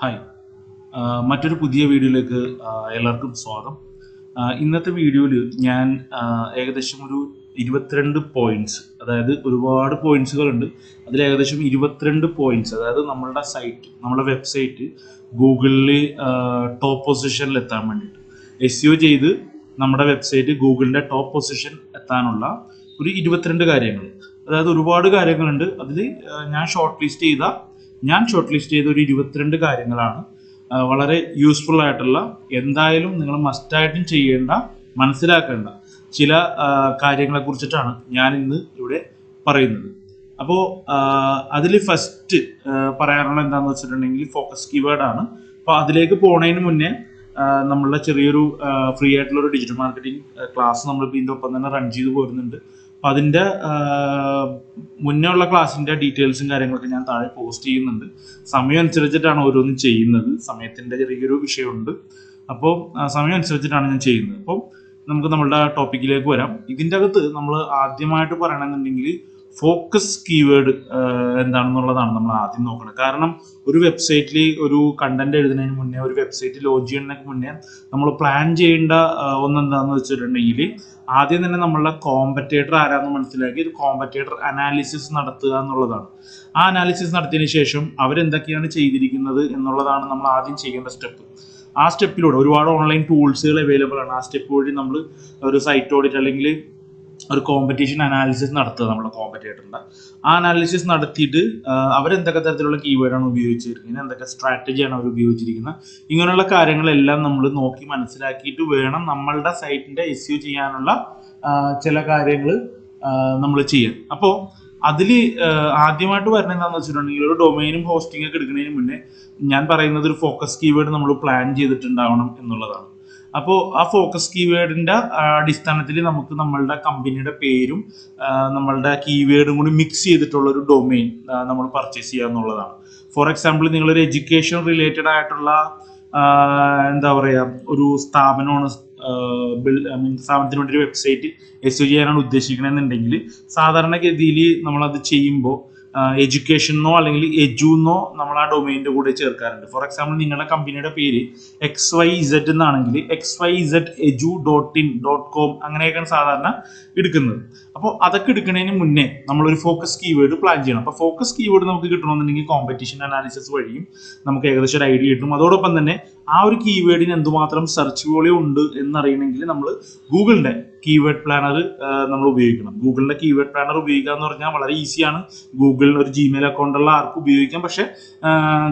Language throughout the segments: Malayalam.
ഹായ് മറ്റൊരു പുതിയ വീഡിയോയിലേക്ക് എല്ലാവർക്കും സ്വാഗതം. ഇന്നത്തെ വീഡിയോയിൽ ഞാൻ ഏകദേശം ഒരു ഇരുപത്തിരണ്ട് പോയിന്റ്സ് അതായത് ഒരുപാട് പോയിന്റ്സുകളുണ്ട് അതിൽ ഏകദേശം ഇരുപത്തിരണ്ട് പോയിന്റ്സ് അതായത് നമ്മളുടെ സൈറ്റ് നമ്മുടെ വെബ്സൈറ്റ് ഗൂഗിളിൽ ടോപ്പ് പൊസിഷനിൽ എത്താൻ വേണ്ടിയിട്ട്. എസ് ചെയ്ത് നമ്മുടെ വെബ്സൈറ്റ് ഗൂഗിളിന്റെ ടോപ്പ് പൊസിഷൻ എത്താനുള്ള ഒരു ഇരുപത്തിരണ്ട് കാര്യങ്ങൾ. അതായത് ഒരുപാട് കാര്യങ്ങളുണ്ട്. അതിൽ ഞാൻ ഷോർട്ട് ലിസ്റ്റ് ചെയ്ത ഞാൻ ഷോർട്ട് ലിസ്റ്റ് ചെയ്ത ഒരു ഇരുപത്തിരണ്ട് കാര്യങ്ങളാണ്. വളരെ യൂസ്ഫുൾ ആയിട്ടുള്ള എന്തായാലും നിങ്ങൾ മസ്റ്റായിട്ടും ചെയ്യേണ്ട മനസ്സിലാക്കേണ്ട ചില കാര്യങ്ങളെ കുറിച്ചിട്ടാണ് ഞാൻ ഇന്ന് ഇവിടെ പറയുന്നത്. അപ്പോൾ അതിൽ ഫസ്റ്റ് പറയാനുള്ള എന്താണെന്ന് വെച്ചിട്ടുണ്ടെങ്കിൽ ഫോക്കസ് കീവേഡാണ് അപ്പോൾ അതിലേക്ക് പോണതിന് മുന്നേ നമ്മളുടെ ചെറിയൊരു ഫ്രീ ആയിട്ടുള്ള ഒരു ഡിജിറ്റൽ മാർക്കറ്റിംഗ് ക്ലാസ് നമ്മളിപ്പോൾ ഇതിന്റെ ഒപ്പം തന്നെ റൺ ചെയ്ത് പോരുന്നുണ്ട്. അപ്പം അതിന്റെ മുന്നേ ഉള്ള ക്ലാസ്സിന്റെ ഡീറ്റെയിൽസും കാര്യങ്ങളൊക്കെ ഞാൻ താഴെ പോസ്റ്റ് ചെയ്യുന്നുണ്ട്. സമയം അനുസരിച്ചിട്ടാണ് ഓരോന്നും ചെയ്യുന്നത്. സമയത്തിന്റെ ചെറിയൊരു വിഷയമുണ്ട്. അപ്പോൾ സമയം അനുസരിച്ചിട്ടാണ് ഞാൻ ചെയ്യുന്നത്. അപ്പോൾ നമുക്ക് നമ്മളുടെ ടോപ്പിക്കിലേക്ക് വരാം. ഇതിന്റെ അകത്ത് നമ്മൾ ആദ്യമായിട്ട് പറയണമെന്നുണ്ടെങ്കിൽ ഫോക്കസ് കീവേഡ് എന്താണെന്നുള്ളതാണ് നമ്മൾ ആദ്യം നോക്കുന്നത് കാരണം ഒരു വെബ്സൈറ്റിൽ ഒരു കണ്ടന്റ് എഴുതുന്നതിന് മുന്നേ ഒരു വെബ്സൈറ്റ് ലോഞ്ച് ചെയ്യുന്നതിന് മുന്നേ നമ്മൾ പ്ലാൻ ചെയ്യേണ്ട ഒന്നെന്താന്ന് വെച്ചിട്ടുണ്ടെങ്കിൽ ആദ്യം തന്നെ നമ്മളുടെ കോമ്പറ്റേറ്റർ ആരാന്ന് മനസ്സിലാക്കി ഒരു കോമ്പറ്റേറ്റർ അനാലിസിസ് നടത്തുക എന്നുള്ളതാണ്. ആ അനാലിസിസ് നടത്തിയതിന് ശേഷം അവരെന്തൊക്കെയാണ് ചെയ്തിരിക്കുന്നത് എന്നുള്ളതാണ് നമ്മൾ ആദ്യം ചെയ്യേണ്ട സ്റ്റെപ്പ് ആ സ്റ്റെപ്പിലൂടെ ഒരുപാട് ഓൺലൈൻ ടൂൾസുകൾ അവൈലബിൾ ആണ്. ആ സ്റ്റെപ്പ് വഴി നമ്മൾ ഒരു സൈറ്റ് ഓഡിറ്റ് അല്ലെങ്കിൽ ഒരു കോമ്പറ്റീഷൻ അനാലിസിസ് നടത്തുക നമ്മുടെ കോമ്പറ്റേറ്ററിന്റെ ആ അനാലിസിസ് നടത്തിയിട്ട് അവരെന്തൊക്കെ തരത്തിലുള്ള കീവേഡാണ് ഉപയോഗിച്ചിരിക്കുന്നത് എന്തൊക്കെ സ്ട്രാറ്റജിയാണ് അവർ ഉപയോഗിച്ചിരിക്കുന്നത് ഇങ്ങനെയുള്ള കാര്യങ്ങളെല്ലാം നമ്മൾ നോക്കി മനസ്സിലാക്കിയിട്ട് വേണം നമ്മളുടെ സൈറ്റിന്റെ എസ് ചെയ്യാനുള്ള ചില കാര്യങ്ങൾ നമ്മൾ ചെയ്യാൻ. അപ്പോൾ അതിൽ ആദ്യമായിട്ട് വരുന്നത് എന്താണെന്ന് വെച്ചിട്ടുണ്ടെങ്കിൽ ഒരു ഡൊമൈനും ഹോസ്റ്റിംഗ് ഒക്കെ എടുക്കുന്നതിന് മുന്നേ ഞാൻ പറയുന്നത് ഒരു ഫോക്കസ് കീവേഡ് നമ്മൾ പ്ലാൻ ചെയ്തിട്ടുണ്ടാവണം എന്നുള്ളതാണ്. അപ്പോൾ ആ ഫോക്കസ് കീവേഡിന്റെ അടിസ്ഥാനത്തിൽ നമുക്ക് നമ്മളുടെ കമ്പനിയുടെ പേരും നമ്മളുടെ കീവേഡും കൂടി മിക്സ് ചെയ്തിട്ടുള്ള ഒരു ഡൊമെയിൻ നമ്മൾ പർച്ചേസ് ചെയ്യുക എന്നുള്ളതാണ്. ഫോർ എക്സാമ്പിൾ നിങ്ങളൊരു എഡ്യൂക്കേഷൻ റിലേറ്റഡ് ആയിട്ടുള്ള എന്താ പറയുക ഒരു സ്ഥാപനമാണ് സ്ഥാപനത്തിന് വേണ്ടി ഒരു വെബ്സൈറ്റ് എസ് ചെയ്യാനാണ് ഉദ്ദേശിക്കണമെന്നുണ്ടെങ്കിൽ സാധാരണഗതിയിൽ നമ്മളത് ചെയ്യുമ്പോൾ എഡ്യൂക്കേഷനോ അല്ലെങ്കിൽ എജുന്നോ നമ്മൾ ആ ഡൊമൈനിന്റെ കൂടെ ചേർക്കാറുണ്ട്. ഫോർ എക്സാമ്പിൾ നിങ്ങളുടെ കമ്പനിയുടെ പേര് എക്സ് വൈ ഇസഡ് എന്നാണെങ്കിൽ X Y Z edu dot in dot com അങ്ങനെയൊക്കെയാണ് സാധാരണ എടുക്കുന്നത്. അപ്പോൾ അതൊക്കെ എടുക്കുന്നതിന് മുന്നേ നമ്മളൊരു ഫോക്കസ് കീവേഡ് പ്ലാൻ ചെയ്യണം. അപ്പോൾ ഫോക്കസ് കീവേഡ് നമുക്ക് കിട്ടണമെന്നുണ്ടെങ്കിൽ കോമ്പറ്റീഷൻ അനാലിസിസ് വഴിയും നമുക്ക് ഏകദേശം ഒരു ഐഡിയ കിട്ടും. അതോടൊപ്പം തന്നെ ആ ഒരു കീവേഡിന് എന്തുമാത്രം സെർച്ച് വോളിയം ഉണ്ട് എന്നറിയണമെങ്കിൽ നമ്മൾ ഗൂഗിളിന്റെ കീവേഡ് പ്ലാനർ നമ്മൾ ഉപയോഗിക്കണം. ഗൂഗിളിന്റെ കീവേഡ് പ്ലാനർ ഉപയോഗിക്കുക എന്ന് പറഞ്ഞാൽ വളരെ ഈസിയാണ് ഗൂഗിളിന് ഒരു ജിമെയിൽ അക്കൗണ്ട് ഉള്ള ആർക്കും ഉപയോഗിക്കാം. പക്ഷേ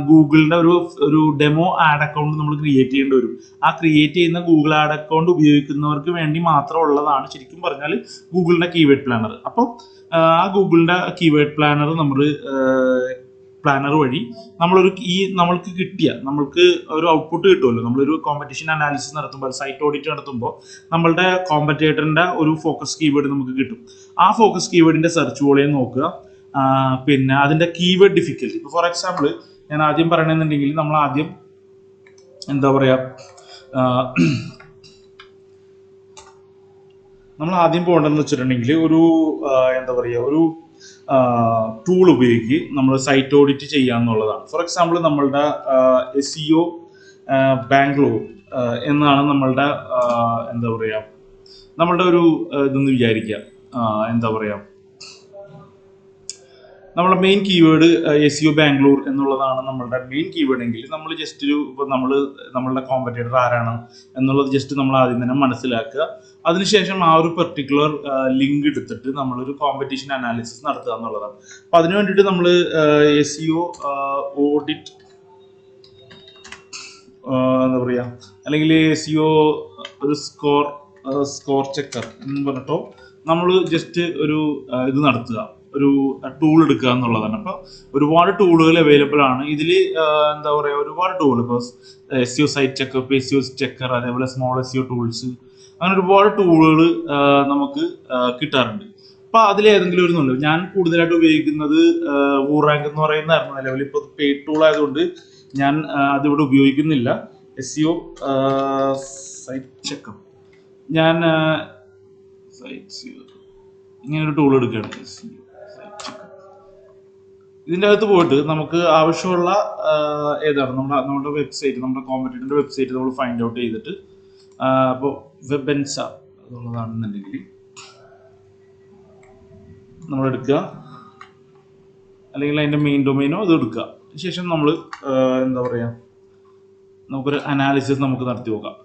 ഗൂഗിളിന്റെ ഒരു ഒരു ഡെമോ ആഡ് അക്കൗണ്ട് നമ്മൾ ക്രിയേറ്റ് ചെയ്യേണ്ടി വരും. ആ ക്രിയേറ്റ് ചെയ്യുന്ന ഗൂഗിൾ ആഡ് അക്കൗണ്ട് ഉപയോഗിക്കുന്നവർക്ക് വേണ്ടി മാത്രം ഉള്ളതാണ്. ശരിക്കും പറഞ്ഞാൽ ഗൂഗിളിന്റെ കീവേഡ് പ്ലാനർ അപ്പോൾ ആ ഗൂഗിളിന്റെ കീവേഡ് പ്ലാനർ നമ്മൾ പ്ലാനർ വഴി നമ്മളൊരു ഈ നമ്മൾക്ക് കിട്ടിയ നമ്മൾക്ക് ഒരു ഔട്ട്പുട്ട് കിട്ടുമല്ലോ. നമ്മളൊരു കോമ്പറ്റീഷൻ അനാലിസിസ് നടത്തുമ്പോൾ സൈറ്റ് ഓഡിറ്റ് നടത്തുമ്പോൾ നമ്മളുടെ കോമ്പറ്റേറ്ററിന്റെ ഒരു ഫോക്കസ് കീവേഡ് നമുക്ക് കിട്ടും. ആ ഫോക്കസ് കീവേഡിന്റെ സെർച്ച് വോളിയം നോക്കുക. പിന്നെ അതിന്റെ കീവേഡ് ഡിഫിക്കൽറ്റി ഇപ്പോൾ ഫോർ എക്സാമ്പിൾ ഞാൻ ആദ്യം പറയണമെന്നുണ്ടെങ്കിൽ നമ്മൾ ആദ്യം എന്താ പറയാ ആ, നമ്മൾ ആദ്യം പോകേണ്ടതെന്ന് വെച്ചിട്ടുണ്ടെങ്കിൽ ഒരു എന്താ പറയുക ഒരു ടൂൾ ഉപയോഗിച്ച് നമ്മൾ സൈറ്റ് ഓഡിറ്റ് ചെയ്യുക എന്നുള്ളതാണ്. ഫോർ എക്സാമ്പിൾ നമ്മളുടെ എസ് ഇ ഒ ബാംഗ്ലൂർ എന്നാണ് നമ്മളുടെ എന്താ പറയുക നമ്മളുടെ ഒരു ഇതെന്ന് വിചാരിക്കുക. എന്താ പറയുക നമ്മുടെ main keyword S U Bangalore എന്നുള്ളതാണ് നമ്മളുടെ മെയിൻ കീവേഡ് എങ്കിൽ നമ്മൾ ജസ്റ്റ് ഒരു ഇപ്പോൾ നമ്മൾ നമ്മളുടെ കോമ്പറ്റേറ്റർ ആരാണ് എന്നുള്ളത് ജസ്റ്റ് നമ്മൾ ആദ്യം തന്നെ മനസ്സിലാക്കുക. അതിനുശേഷം ആ ഒരു പെർട്ടിക്കുലർ ലിങ്ക് എടുത്തിട്ട് നമ്മളൊരു കോമ്പറ്റീഷൻ അനാലിസിസ് നടത്തുക എന്നുള്ളതാണ്. അപ്പം അതിന് വേണ്ടിയിട്ട് നമ്മൾ എസ് യു ഓഡിറ്റ് എന്താ പറയുക അല്ലെങ്കിൽ എസ് യു ഒരു സ്കോർ സ്കോർ ചെക്കർ എന്ന് പറഞ്ഞിട്ടോ നമ്മൾ ജസ്റ്റ് ഒരു ഇത് നടത്തുക. ഒരു ടൂൾ എടുക്കുക എന്നുള്ളതാണ്. അപ്പോൾ ഒരുപാട് ടൂളുകൾ അവൈലബിൾ ആണ്. ഇതിൽ എന്താ പറയുക ഒരുപാട് ടൂൾ ഇപ്പോൾ S U site checkup S U checker അതേപോലെ സ്മോൾ എസ് യു ടൂൾസ് അങ്ങനെ ഒരുപാട് ടൂളുകൾ നമുക്ക് കിട്ടാറുണ്ട്. അപ്പൊ അതിൽ ഏതെങ്കിലും ഒരു നല്ലത്. ഞാൻ കൂടുതലായിട്ട് ഉപയോഗിക്കുന്നത് റാങ്ക് എന്ന് പറയുന്നതായിരുന്നു. നിലവിൽ ഇപ്പോൾ പെയ്ഡ് ടൂൾ ആയതുകൊണ്ട് ഞാൻ അതിവിടെ ഉപയോഗിക്കുന്നില്ല. എസ് യു സൈറ്റ് ചെക്കപ്പ് ഞാൻ സൈറ്റ് ഇങ്ങനെ ഒരു ടൂൾ എടുക്കുകയാണ്. S checkup. ഇതിന്റെ അകത്ത് പോയിട്ട് നമുക്ക് ആവശ്യമുള്ള ഏതാണ് നമ്മുടെ നമ്മുടെ വെബ്സൈറ്റ് നമ്മുടെ കോമ്പറ്റീറ്റിന്റെ വെബ്സൈറ്റ് നമ്മൾ ഫൈൻഡ് ഔട്ട് ചെയ്തിട്ട് അപ്പോൾ വെബൻസ എന്നുള്ളതാണെന്നുണ്ടെങ്കിൽ നമ്മൾ എടുക്കുക. അല്ലെങ്കിൽ അതിന്റെ മെയിൻ ഡൊമൈനോ അത് എടുക്കുക. ശേഷം നമ്മൾ എന്താ പറയുക നമുക്കൊരു അനാലിസിസ് നമുക്ക് നടത്തി നോക്കാം.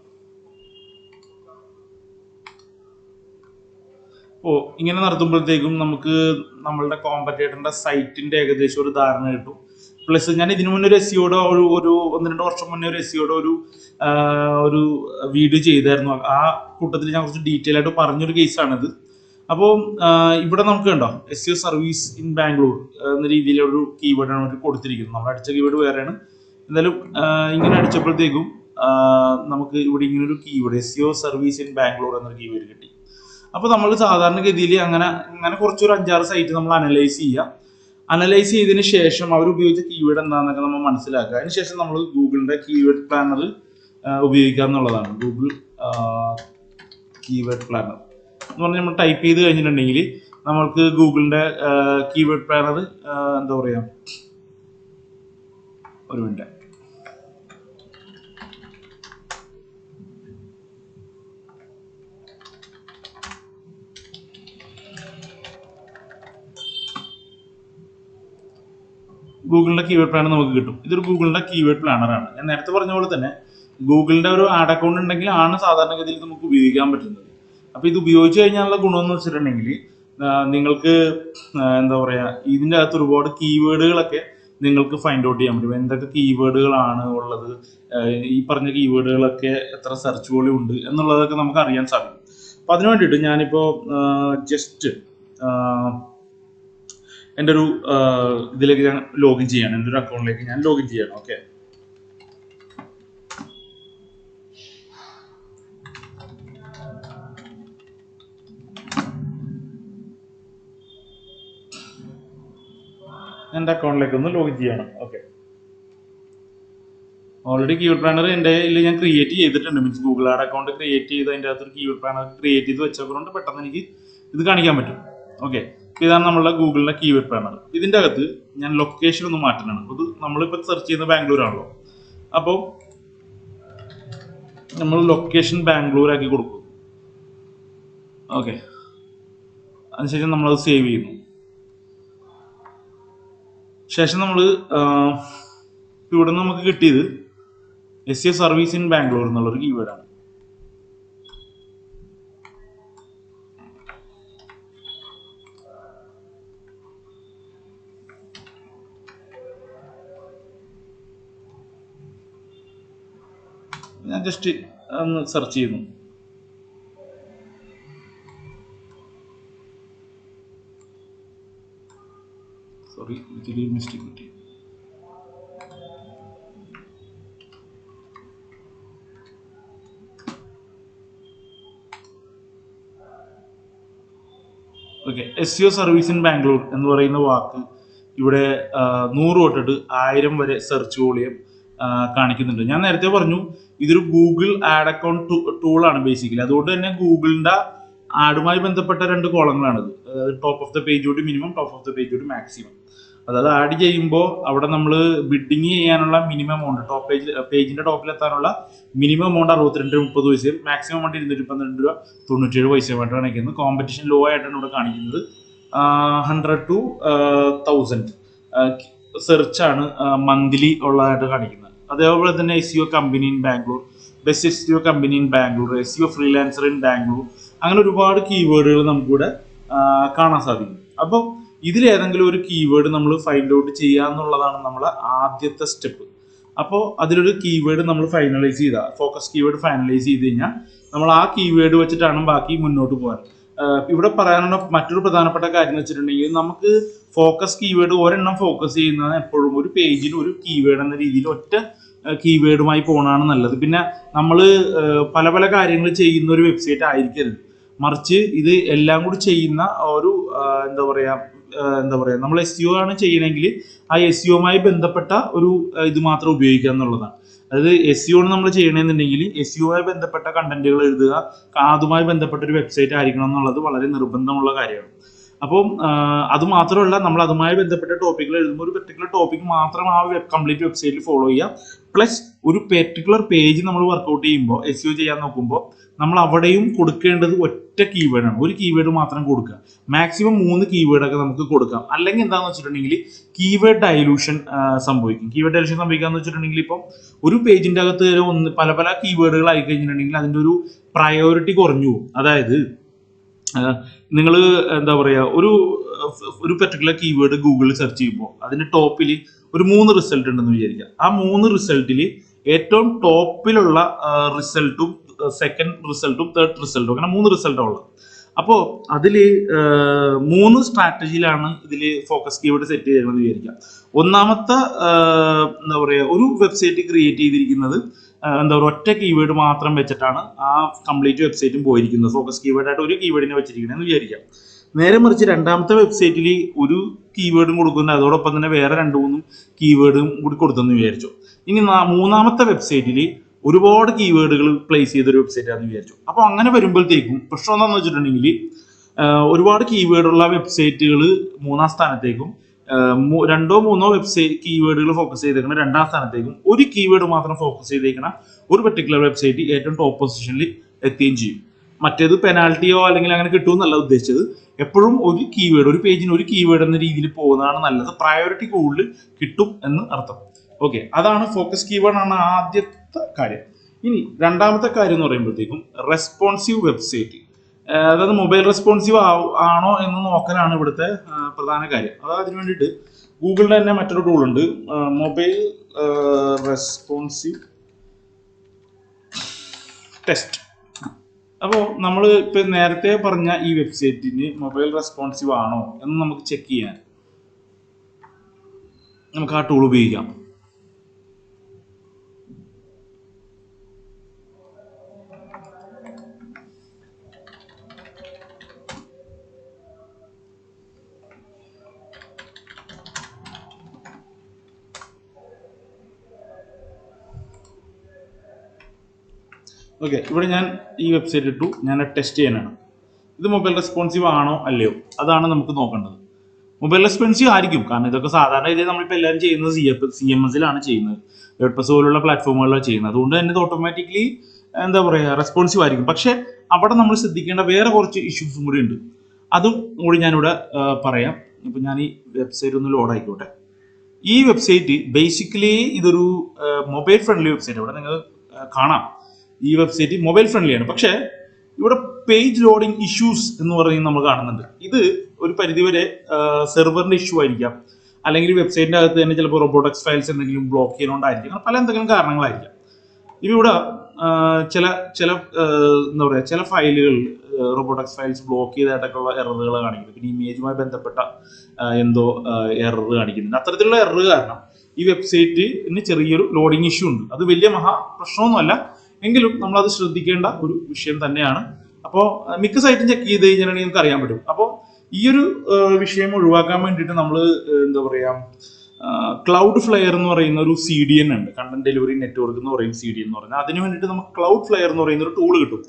അപ്പോൾ ഇങ്ങനെ നടത്തുമ്പോഴത്തേക്കും നമുക്ക് നമ്മളുടെ കോമ്പറ്റേറ്ററിന്റെ സൈറ്റിന്റെ ഏകദേശം ഒരു ധാരണ കിട്ടും. പ്ലസ് ഞാൻ ഇതിനു മുന്നേ ഒരു എസ് സിയോടെ ഒരു ഒരു ഒന്ന് രണ്ട് വർഷം മുന്നേ ഒരു എസ് സിയോടെ ഒരു ഒരു വീഡിയോ ചെയ്തായിരുന്നു. ആ കൂട്ടത്തിൽ ഞാൻ കുറച്ച് ഡീറ്റെയിൽ ആയിട്ട് പറഞ്ഞൊരു കേസാണിത് അപ്പോൾ ഇവിടെ നമുക്ക് കണ്ടോ S U service in Bangalore എന്ന രീതിയിലൊരു കീവേഡാണ് അവർ കൊടുത്തിരിക്കുന്നത്. നമ്മൾ അടിച്ച കീവേഡ് വേറെയാണ്. എന്തായാലും ഇങ്ങനെ അടിച്ചപ്പോഴത്തേക്കും നമുക്ക് ഇവിടെ ഇങ്ങനൊരു keyword S U service in Bangalore എന്നൊരു കീവേഡ് കിട്ടി. അപ്പോൾ നമ്മൾ സാധാരണഗതിയിൽ അങ്ങനെ അങ്ങനെ കുറച്ചൊരു അഞ്ചാറ് സൈറ്റ് നമ്മൾ അനലൈസ് ചെയ്യുക അനലൈസ് ചെയ്തതിന് ശേഷം അവർ ഉപയോഗിച്ച കീവേഡ് എന്താണെന്നൊക്കെ നമ്മൾ മനസ്സിലാക്കുക. അതിനുശേഷം നമ്മൾ ഗൂഗിളിന്റെ കീവേഡ് പ്ലാനർ ഉപയോഗിക്കുക എന്നുള്ളതാണ്. ഗൂഗിൾ കീവേഡ് പ്ലാനർ എന്ന് പറഞ്ഞാൽ നമ്മൾ ടൈപ്പ് ചെയ്ത് കഴിഞ്ഞിട്ടുണ്ടെങ്കിൽ നമ്മൾക്ക് ഗൂഗിളിന്റെ കീവേഡ് പ്ലാനർ എന്താ പറയുക ഒരു മിനിറ്റ് ഗൂഗിളിന്റെ കീവേഡ് പ്ലാനർ നമുക്ക് കിട്ടും. ഇതൊരു ഗൂഗിളിന്റെ കീവേഡ് പ്ലാനറാണ് ഞാൻ നേരത്തെ പറഞ്ഞ പോലെ തന്നെ ഗൂഗിളിന്റെ ഒരു ആഡ് അക്കൗണ്ട് ഉണ്ടെങ്കിൽ ആണ് സാധാരണഗതിയിൽ നമുക്ക് ഉപയോഗിക്കാൻ പറ്റുന്നത്. അപ്പോൾ ഇത് ഉപയോഗിച്ച് കഴിഞ്ഞാലുള്ള ഗുണമെന്ന് വെച്ചിട്ടുണ്ടെങ്കിൽ നിങ്ങൾക്ക് എന്താ പറയാ ഇതിന്റെ അകത്ത് ഒരുപാട് കീവേഡുകളൊക്കെ നിങ്ങൾക്ക് ഫൈൻഡ് ഔട്ട് ചെയ്യാൻ പറ്റും. എന്തൊക്കെ കീവേഡുകളാണ് ഉള്ളത് ഈ പറഞ്ഞ കീവേഡുകളൊക്കെ എത്ര സെർച്ച് വോളിയം ഉണ്ട് എന്നുള്ളതൊക്കെ നമുക്ക് അറിയാൻ സാധിക്കും. അപ്പൊ അതിനു വേണ്ടിയിട്ട് ഞാനിപ്പോ ജസ്റ്റ് എന്റെ ഒരു ഇതിലേക്ക് ഞാൻ ലോഗിൻ ചെയ്യാണ്. എന്റെ ഒരു അക്കൗണ്ടിലേക്ക് ഞാൻ ലോഗിൻ ചെയ്യണം. ഓക്കെ എന്റെ അക്കൗണ്ടിലേക്ക് ഒന്ന് ലോഗിൻ ചെയ്യണം. ഓക്കെ ഓൾറെഡി കീവേഡ് പ്ലാനർ എന്റെ ഞാൻ ക്രിയേറ്റ് ചെയ്തിട്ടുണ്ട്. Means Google ad account create ചെയ്ത് അതിന്റെ അകത്തൊരു കീവേഡ് പ്ലാനർ ക്രിയേറ്റ് ചെയ്ത് വെച്ചതുകൊണ്ട് പെട്ടെന്ന് എനിക്ക് ഇത് കാണിക്കാൻ പറ്റും. ഓക്കെ ഇതാണ് നമ്മളുടെ ഗൂഗിളിന്റെ കീവേഡ് പ്ലാനർ ഇതിന്റെ അകത്ത് ഞാൻ ലൊക്കേഷൻ ഒന്ന് മാറ്റാനാണ് അത് നമ്മളിപ്പോൾ സെർച്ച് ചെയ്യുന്ന ബാംഗ്ലൂർ ആണല്ലോ അപ്പോൾ നമ്മൾ ലൊക്കേഷൻ ബാംഗ്ലൂർ ആക്കി കൊടുക്കും. ഓക്കെ അതിനുശേഷം നമ്മളത് സേവ് ചെയ്യുന്നു. ശേഷം നമ്മൾ ഇവിടെ നമുക്ക് കിട്ടിയത് S C service in Bangalore എന്നുള്ളൊരു കീവേഡാണ് ഞാൻ ജസ്റ്റ് ഒന്ന് സെർച്ച് ചെയ്യുന്നു. Sorry okay S U service in Bangalore എന്ന് പറയുന്ന വാക്ക് ഇവിടെ നൂറ് തൊട്ടിട്ട് ആയിരം വരെ സെർച്ച് വോളിയം കാണിക്കുന്നുണ്ട്. ഞാൻ നേരത്തെ പറഞ്ഞു ഇതൊരു ഗൂഗിൾ ആഡ് അക്കൗണ്ട് ടൂൾ ആണ് ബേസിക്കലി അതുകൊണ്ട് തന്നെ ഗൂഗിളിന്റെ ആഡുമായി ബന്ധപ്പെട്ട രണ്ട് കോളങ്ങളാണിത്. ടോപ്പ് ഓഫ് ദ പേജ് തൊട്ട് minimum top of the page തൊട്ട് മാക്സിമം അതായത് ആഡ് ചെയ്യുമ്പോൾ അവിടെ നമ്മൾ ബിഡിങ് ചെയ്യാനുള്ള മിനിമം എമൗണ്ട് ടോപ്പ് പേജ് പേജിന്റെ ടോപ്പിൽ എത്താനുള്ള മിനിമം എമൗണ്ട് അറുപത്തിരണ്ട് മുപ്പത് പൈസയും മാക്സിമം എമൗണ്ട് ഇരുന്നൂറ്റി പന്ത്രണ്ട് രൂപ തൊണ്ണൂറ്റേഴ് പൈസയുമായിട്ട് കാണിക്കുന്നത് കോമ്പറ്റീഷൻ ലോ ആയിട്ടാണ് ഇവിടെ കാണിക്കുന്നത്. ഹൺഡ്രഡ് ടു തൗസൻഡ് സെർച്ചാണ് മന്ത്ലി ഉള്ളതായിട്ട് കാണിക്കുന്നത്. അതേപോലെ തന്നെ S company in Bangalore best S company in Bangalore S freelancer in Bangalore അങ്ങനെ ഒരുപാട് കീവേഡുകൾ നമുക്കിവിടെ കാണാൻ സാധിക്കും. അപ്പോൾ ഇതിലേതെങ്കിലും ഒരു കീവേഡ് നമ്മൾ ഫൈൻഡ് ഔട്ട് ചെയ്യുക എന്നുള്ളതാണ് നമ്മളെ ആദ്യത്തെ സ്റ്റെപ്പ്. അപ്പോൾ അതിലൊരു കീവേഡ് നമ്മൾ ഫൈനലൈസ് ചെയ്താൽ ഫോക്കസ് കീവേഡ് ഫൈനലൈസ് ചെയ്ത് കഴിഞ്ഞാൽ നമ്മൾ ആ കീവേഡ് വെച്ചിട്ടാണ് ബാക്കി മുന്നോട്ട് പോകാൻ. ഇവിടെ പറയാനുള്ള മറ്റൊരു പ്രധാനപ്പെട്ട കാര്യം എന്ന് വെച്ചിട്ടുണ്ടെങ്കിൽ നമുക്ക് ഫോക്കസ് കീവേഡ് ഒരെണ്ണം ഫോക്കസ് ചെയ്യുന്നത് എപ്പോഴും. ഒരു പേജിൽ ഒരു കീവേഡ് എന്ന രീതിയിൽ ഒറ്റ കീവേഡുമായി പോകണതാണ് നല്ലത്. പിന്നെ നമ്മൾ പല പല കാര്യങ്ങൾ ചെയ്യുന്ന ഒരു വെബ്സൈറ്റ് ആയിരിക്കരുത്. മറിച്ച് ഇത് എല്ലാം കൂടി ചെയ്യുന്ന ഒരു എന്താ പറയുക എന്താ പറയുക നമ്മൾ എസ് യു ആണ് ചെയ്യണമെങ്കിൽ ആ എസ് യുമായി ബന്ധപ്പെട്ട ഒരു ഇത് മാത്രം ഉപയോഗിക്കുക എന്നുള്ളതാണ്. അതായത് എസ് യു ആണ് നമ്മൾ ചെയ്യണമെന്നുണ്ടെങ്കിൽ എസ് യുമായി ബന്ധപ്പെട്ട കണ്ടന്റുകൾ എഴുതുക അതുമായി ബന്ധപ്പെട്ട ഒരു വെബ്സൈറ്റ് ആയിരിക്കണം എന്നുള്ളത് വളരെ നിർബന്ധമുള്ള കാര്യമാണ്. അപ്പം അത് മാത്രമല്ല നമ്മൾ അതുമായി ബന്ധപ്പെട്ട ടോപ്പിക്കുകൾ എഴുതുമ്പോൾ ഒരു പെർട്ടിക്കുലർ ടോപ്പിക് മാത്രം ആ വെബ് കംപ്ലീറ്റ് വെബ്സൈറ്റിൽ ഫോളോ ചെയ്യുക. പ്ലസ് ഒരു പെർട്ടിക്കുലർ പേജ് നമ്മൾ വർക്കൗട്ട് ചെയ്യുമ്പോൾ എസ് യു ചെയ്യാൻ നോക്കുമ്പോൾ നമ്മൾ അവിടെയും കൊടുക്കേണ്ടത് ഒറ്റ കീവേഡാണ് ഒരു കീവേഡ് മാത്രം കൊടുക്കുക. മാക്സിമം മൂന്ന് കീവേഡൊക്കെ നമുക്ക് കൊടുക്കാം. അല്ലെങ്കിൽ എന്താണെന്ന് വെച്ചിട്ടുണ്ടെങ്കിൽ കീവേഡ് ഡയലൂഷൻ സംഭവിക്കും. കീവേഡ് ഡയലൂഷൻ സംഭവിക്കാന്ന് വെച്ചിട്ടുണ്ടെങ്കിൽ ഇപ്പം ഒരു പേജിന്റെ അകത്ത് ഒന്ന് പല പല കീവേഡുകൾ ആയി കഴിഞ്ഞിട്ടുണ്ടെങ്കിൽ അതിന്റെ ഒരു പ്രയോറിറ്റി കുറഞ്ഞു പോകും. അതായത് നിങ്ങൾ എന്താ പറയുക ഒരു ഒരു പെർട്ടിക്കുലർ കീവേഡ് ഗൂഗിളിൽ സെർച്ച് ചെയ്യുമ്പോൾ അതിന്റെ ടോപ്പിൽ ഒരു മൂന്ന് റിസൾട്ട് ഉണ്ടെന്ന് വിചാരിക്കുക ആ മൂന്ന് റിസൾട്ടിൽ ഏറ്റവും ടോപ്പിലുള്ള റിസൾട്ടും സെക്കൻഡ് റിസൾട്ടും തേർഡ് റിസൾട്ടും അങ്ങനെ മൂന്ന് റിസൾട്ടാണ് ഉള്ളത് അപ്പോൾ അതിൽ മൂന്ന് സ്ട്രാറ്റജിയിലാണ് ഇതിൽ ഫോക്കസ് കീവേഡ് സെറ്റ് ചെയ്യണമെന്ന് വിചാരിക്കാം. ഒന്നാമത്തെ എന്താ പറയുക ഒരു വെബ്സൈറ്റ് ക്രിയേറ്റ് ചെയ്തിരിക്കുന്നത് എന്താ പറയുക ഒറ്റ കീവേഡ് മാത്രം വെച്ചിട്ടാണ് ആ കംപ്ലീറ്റ് വെബ്സൈറ്റും പോയിരിക്കുന്നത്. ഫോക്കസ് കീവേഡ് ആയിട്ട് ഒരു കീവേഡിനെ വെച്ചിരിക്കണമെന്ന് വിചാരിക്കാം. നേരെ മറിച്ച് രണ്ടാമത്തെ വെബ്സൈറ്റിൽ ഒരു കീവേഡും കൊടുക്കുന്നു അതോടൊപ്പം തന്നെ വേറെ രണ്ട് മൂന്നും കീവേഡും കൂടി കൊടുത്തെന്ന് വിചാരിച്ചു. ഇനി മൂന്നാമത്തെ വെബ്സൈറ്റിൽ ഒരുപാട് കീവേഡുകൾ പ്ലേസ് ചെയ്തൊരു വെബ്സൈറ്റ് ആണെന്ന് വിചാരിച്ചു. അപ്പോൾ അങ്ങനെ വരുമ്പോഴത്തേക്കും പ്രശ്നം എന്താണെന്ന് വെച്ചിട്ടുണ്ടെങ്കിൽ ഒരുപാട് കീവേഡുള്ള വെബ്സൈറ്റുകൾ മൂന്നാം സ്ഥാനത്തേക്കും രണ്ടോ മൂന്നോ വെബ്സൈറ്റ് കീവേഡുകൾ ഫോക്കസ് ചെയ്തേക്കുന്ന രണ്ടാം സ്ഥാനത്തേക്കും ഒരു കീവേഡ് മാത്രം ഫോക്കസ് ചെയ്തേക്കുന്ന ഒരു പെർട്ടിക്കുലർ വെബ്സൈറ്റ് ഏറ്റവും ടോപ്പ് പൊസിഷനിൽ എത്തുകയും ചെയ്യും. മറ്റേത് പെനാൽറ്റിയോ അല്ലെങ്കിൽ അങ്ങനെ കിട്ടുമെന്നല്ല ഉദ്ദേശിച്ചത്. എപ്പോഴും ഒരു കീവേഡ് ഒരു പേജിന് ഒരു കീവേഡ് എന്ന രീതിയിൽ പോകുന്നതാണ് നല്ലത്. പ്രയോറിറ്റി കൂടുതൽ കിട്ടും എന്ന് അർത്ഥം. ഓക്കെ അതാണ് ഫോക്കസ് കീവേഡ് ആണ് ആദ്യത്തെ കാര്യം. ഇനി രണ്ടാമത്തെ കാര്യം എന്ന് പറയുമ്പോഴത്തേക്കും റെസ്പോൺസീവ് വെബ്സൈറ്റ് അതായത് മൊബൈൽ റെസ്പോൺസീവ് ആണോ എന്ന് നോക്കാനാണ് ഇവിടുത്തെ പ്രധാന കാര്യം. അതായത് അതിന് വേണ്ടിയിട്ട് ഗൂഗിളിന്റെ തന്നെ മറ്റൊരു ടൂൾ ഉണ്ട്. Mobile responsive test. അപ്പോൾ നമ്മൾ ഇപ്പം നേരത്തെ പറഞ്ഞ ഈ വെബ്സൈറ്റിന് മൊബൈൽ റെസ്പോൺസീവ് ആണോ എന്ന് നമുക്ക് ചെക്ക് ചെയ്യാൻ നമുക്ക് ആ ടൂൾ ഉപയോഗിക്കാം. ഓക്കെ ഇവിടെ ഞാൻ ഈ വെബ്സൈറ്റ് ഇട്ടു. ഞാൻ ടെസ്റ്റ് ചെയ്യാനാണ്. ഇത് മൊബൈൽ റെസ്പോൺസീവ് ആണോ അല്ലയോ? അതാണ് നമുക്ക് നോക്കേണ്ടത്. മൊബൈൽ റെസ്പോൺസീവ് ആയിരിക്കും. കാരണം ഇതൊക്കെ സാധാരണ രീതിയിൽ നമ്മളിപ്പോൾ എല്ലാവരും ചെയ്യുന്നത് സി എഫ് സി എം എസിലാണ് ചെയ്യുന്നത്. വേഡ്പസ് പോലുള്ള പ്ലാറ്റ്ഫോമുകളിലാണ് ചെയ്യുന്നത്. അതുകൊണ്ട് തന്നെ ഇത് ഓട്ടോമാറ്റിക്കലി എന്താ പറയുക റെസ്പോൺസീവ് ആയിരിക്കും. പക്ഷേ അവിടെ നമ്മൾ ശ്രദ്ധിക്കേണ്ട വേറെ കുറച്ച് ഇഷ്യൂസും കൂടി ഉണ്ട്. അതും കൂടി ഞാനിവിടെ പറയാം. ഇപ്പം ഞാൻ ഈ വെബ്സൈറ്റ് ഒന്ന് ലോഡ് ആയിക്കോട്ടെ. ഈ വെബ്സൈറ്റ് ബേസിക്കലി ഇതൊരു മൊബൈൽ ഫ്രണ്ട്ലി വെബ്സൈറ്റ് ഇവിടെ നിങ്ങൾ കാണാം. ഈ വെബ്സൈറ്റ് മൊബൈൽ ഫ്രണ്ട്ലിയാണ് പക്ഷേ ഇവിടെ പേജ് ലോഡിംഗ് ഇഷ്യൂസ് എന്ന് പറയുന്നത് നമ്മൾ കാണുന്നുണ്ട്. ഇത് ഒരു പരിധിവരെ സെർവറിന്റെ ഇഷ്യൂ ആയിരിക്കാം. അല്ലെങ്കിൽ വെബ്സൈറ്റിന്റെ അകത്ത് തന്നെ ചിലപ്പോൾ റോബോട്ടിക്സ് ഫയൽസ് എന്തെങ്കിലും ബ്ലോക്ക് ചെയ്യുന്നതുകൊണ്ടായിരിക്കും. അങ്ങനെ പല എന്തെങ്കിലും കാരണങ്ങളായിരിക്കാം. ഇപ്പൊ ഇവിടെ ചില ചില എന്താ പറയുക ചില ഫയലുകൾ റോബോട്ടിക്സ് ഫയൽസ് ബ്ലോക്ക് ചെയ്തതായിട്ടൊക്കെയുള്ള എററുകൾ കാണിക്കുന്നു. പിന്നെ ഇമേജുമായി ബന്ധപ്പെട്ട എന്തോ എറർ കാണിക്കുന്നുണ്ട് അത്തരത്തിലുള്ള എറർ കാരണം ഈ വെബ്സൈറ്റിന് ചെറിയൊരു ലോഡിംഗ് ഇഷ്യൂ ഉണ്ട്. അത് വലിയ മഹാ പ്രശ്നമൊന്നുമല്ല. എങ്കിലും നമ്മൾ അത് ശ്രദ്ധിക്കേണ്ട ഒരു വിഷയം തന്നെയാണ്. അപ്പോൾ മിക്ക സൈറ്റും ചെക്ക് ചെയ്ത് കഴിഞ്ഞാൽ നമുക്ക് അറിയാൻ പറ്റും. അപ്പോൾ ഈ ഒരു വിഷയം ഒഴിവാക്കാൻ വേണ്ടിയിട്ട് നമ്മൾ എന്താ പറയുക ക്ലൗഡ് ഫ്ലെയർ എന്ന് പറയുന്ന ഒരു സി ഡി എൻ ഉണ്ട്. കണ്ടന്റ് ഡെലിവറി നെറ്റ്വർക്ക് എന്ന് പറയും സി ഡി എന്ന് പറഞ്ഞാൽ അതിന് വേണ്ടിയിട്ട് നമുക്ക് ക്ലൗഡ് ഫ്ലെയർ എന്ന് പറയുന്ന ഒരു ടൂൾ കിട്ടും.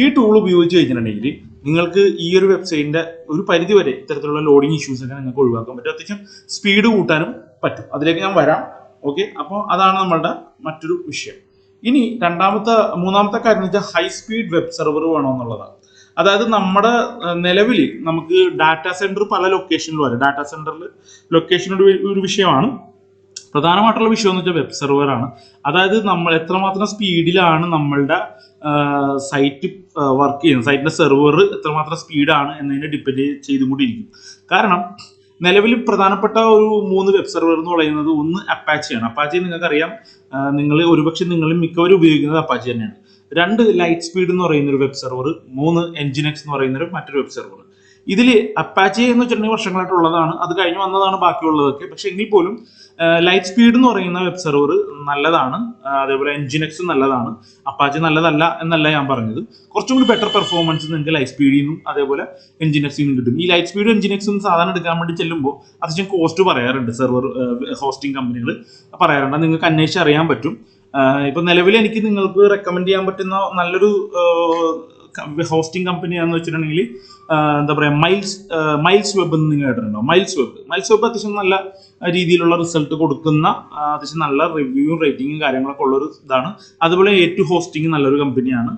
ഈ ടൂൾ ഉപയോഗിച്ച് കഴിഞ്ഞിട്ടുണ്ടെങ്കിൽ നിങ്ങൾക്ക് ഈ ഒരു വെബ്സൈറ്റിന്റെ ഒരു പരിധി വരെ ഇത്തരത്തിലുള്ള ലോഡിംഗ് ഇഷ്യൂസ് ഒക്കെ നിങ്ങൾക്ക് ഒഴിവാക്കാൻ പറ്റും. അത്യാവശ്യം സ്പീഡ് കൂട്ടാനും പറ്റും. അതിലേക്ക് ഞാൻ വരാം. ഓക്കെ അപ്പോൾ അതാണ് നമ്മളുടെ മറ്റൊരു വിഷയം. ഇനി രണ്ടാമത്തെ മൂന്നാമത്തെ കാര്യം വെച്ചാൽ ഹൈ സ്പീഡ് വെബ് സെർവർ വേണമെന്നുള്ളതാണ്. അതായത് നമ്മുടെ നിലവിൽ നമുക്ക് ഡാറ്റാ സെന്റർ പല ലൊക്കേഷനിലും വരും. ഡാറ്റാ സെന്ററിൽ ലൊക്കേഷൻ ഒരു വിഷയമാണ്. പ്രധാനമായിട്ടുള്ള വിഷയം എന്ന് വെച്ചാൽ വെബ് സെർവറാണ് അതായത് നമ്മൾ എത്രമാത്രം സ്പീഡിലാണ് നമ്മളുടെ സൈറ്റ് വർക്ക് ചെയ്യുന്നത്. സൈറ്റിന്റെ സെർവർ എത്രമാത്രം സ്പീഡാണ് എന്നതിനെ ഡിപ്പെൻഡ് ചെയ്തും കൂടി ഇരിക്കും. കാരണം നിലവിൽ പ്രധാനപ്പെട്ട ഒരു മൂന്ന് വെബ് സെർവർ എന്ന് പറയുന്നത് ഒന്ന് അപ്പാച്ചിയാണ്. അപ്പാച്ചി നിങ്ങൾക്കറിയാം നിങ്ങൾ ഒരുപക്ഷെ നിങ്ങൾ മിക്കവരും ഉപയോഗിക്കുന്നത് അപ്പാച്ചി തന്നെയാണ്. രണ്ട് ലൈറ്റ് സ്പീഡ് എന്ന് പറയുന്ന ഒരു വെബ് സെർവർ മൂന്ന് എൻജിനെക്സ് എന്ന് പറയുന്ന ഒരു മറ്റൊരു വെബ് സെർവർ ഇതിൽ അപ്പാച്ചി എന്ന് വെച്ചിട്ടുണ്ടെങ്കിൽ വർഷങ്ങളായിട്ടുള്ളതാണ് അത് കഴിഞ്ഞ് വന്നതാണ് ബാക്കിയുള്ളതൊക്കെ. പക്ഷെ എങ്കിൽ പോലും ലൈറ്റ് സ്പീഡ് എന്ന് പറയുന്ന വെബ് സെർവർ നല്ലതാണ്. അതേപോലെ എൻജിനെക്സ് നല്ലതാണ്. അപ്പാച്ചി നല്ലതല്ല എന്നല്ല ഞാൻ പറഞ്ഞത്. കുറച്ചും കൂടി ബെറ്റർ പെർഫോമൻസ് നിങ്ങൾക്ക് ലൈറ്റ് സ്പീഡിൽ നിന്നും അതേപോലെ എൻജിനെക്സിൽ നിന്നും കിട്ടും. ഈ ലൈറ്റ് സ്പീഡും എൻജിനെക്സും സാധാരണ എടുക്കാൻ വേണ്ടി ചെല്ലുമ്പോൾ അത്യാവശ്യം കോസ്റ്റ് പറയാറുണ്ട് സെർവർ ഹോസ്റ്റിംഗ് കമ്പനികൾ പറയാറുണ്ട്. നിങ്ങൾക്ക് അന്വേഷിച്ച് അറിയാൻ പറ്റും. ഇപ്പൊ നിലവിൽ എനിക്ക് നിങ്ങൾക്ക് റെക്കമെൻഡ് ചെയ്യാൻ പറ്റുന്ന നല്ലൊരു ഹോസ്റ്റിംഗ് കമ്പനിയാണെന്ന് വെച്ചിട്ടുണ്ടെങ്കിൽ എന്താ പറയുക മൈൽസ് മൈൽസ് വെബ് എന്ന് നിങ്ങൾ കേട്ടിട്ടുണ്ടോ? മൈൽസ് വെബ് മൈൽസ് വെബ് അത്യാവശ്യം നല്ല രീതിയിലുള്ള റിസൾട്ട് കൊടുക്കുന്ന അത്യാവശ്യം നല്ല റിവ്യൂവും റേറ്റിംഗും കാര്യങ്ങളൊക്കെ ഉള്ളൊരു ഇതാണ്. അതുപോലെ എ ടു ഹോസ്റ്റിംഗ് നല്ലൊരു കമ്പനിയാണ്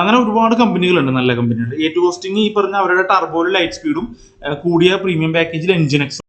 അങ്ങനെ ഒരുപാട് കമ്പനികളുണ്ട് നല്ല കമ്പനികൾ എ ടു ഹോസ്റ്റിംഗ് ഈ പറഞ്ഞ അവരുടെ ടർബോയിൽ ലൈറ്റ് സ്പീഡും കൂടിയ പ്രീമിയം പാക്കേജിൽ എൻജിൻ എക്സ്